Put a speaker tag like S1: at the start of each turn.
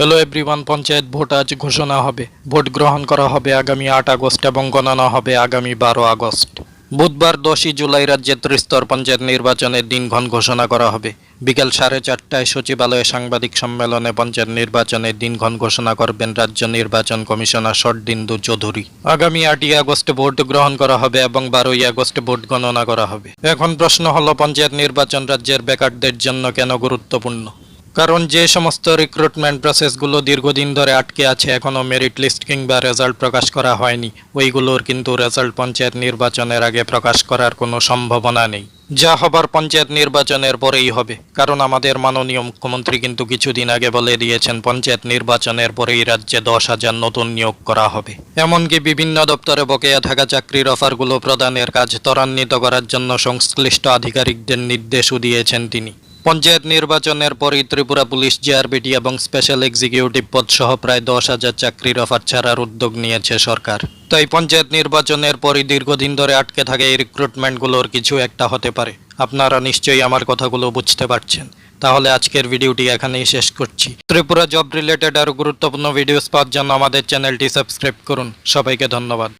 S1: Hello everyone, panchayat vote আজ ঘোষণা হবে। ভোট গ্রহণ করা হবে আগামী আট আগস্ট এবং গণনা হবে আগামী বারো আগস্ট। বুধবার দশই জুলাই রাজ্যের ত্রিস্তর পঞ্চায়েত নির্বাচনের দিনক্ষণ ঘোষণা করা হবে। বিকেল সাড়ে চারটায় সচিবালয়ে সাংবাদিক সম্মেলনে পঞ্চায়েত নির্বাচনের দিনক্ষণ ঘোষণা করবেন রাজ্য নির্বাচন কমিশনার শরদিন্দু চৌধুরী। আগামী আটই আগস্টে ভোট গ্রহণ করা হবে এবং বারোই আগস্ট ভোট গণনা করা হবে। এখন প্রশ্ন হলো, পঞ্চায়েত নির্বাচন রাজ্যের বেকারদের জন্য কেন গুরুত্বপূর্ণ? কারণ যে সমস্ত রিক্রুটমেন্ট প্রসেসগুলো দীর্ঘদিন ধরে আটকে আছে এখনও মেরিট লিস্ট কিংবা রেজাল্ট প্রকাশ করা হয়নি, ওইগুলোর কিন্তু রেজাল্ট পঞ্চায়েত নির্বাচনের আগে প্রকাশ করার কোনো সম্ভাবনা নেই। যা হবার পঞ্চায়েত নির্বাচনের পরেই হবে, কারণ আমাদের মাননীয় মুখ্যমন্ত্রী কিন্তু কিছুদিন আগে বলে দিয়েছেন, পঞ্চায়েত নির্বাচনের পরেই রাজ্যে দশ হাজার নতুন নিয়োগ করা হবে। এমনকি বিভিন্ন দপ্তরে বকেয়া থাকা চাকরির অফারগুলো প্রদানের কাজ ত্বরান্বিত করার জন্য সংশ্লিষ্ট আধিকারিকদের নির্দেশও দিয়েছেন তিনি। পঞ্চায়েত নির্বাচনের পরই ত্রিপুরা পুলিশ জিআরবিটি এবং স্পেশাল এক্সিকিউটিভ পদ সহ প্রায় দশ হাজার চাকরির অফার ছাড়ার উদ্যোগ নিয়েছে সরকার। তাই পঞ্চায়েত নির্বাচনের পরই দীর্ঘদিন ধরে আটকে থাকে এই রিক্রুটমেন্টগুলোর কিছু একটা হতে পারে। আপনারা নিশ্চয়ই আমার কথাগুলো বুঝতে পারছেন। তাহলে আজকের ভিডিওটি এখানেই শেষ করছি। ত্রিপুরা জব রিলেটেড আরও গুরুত্বপূর্ণ ভিডিওস পাওয়ার জন্য আমাদের চ্যানেলটি সাবস্ক্রাইব করুন। সবাইকে ধন্যবাদ।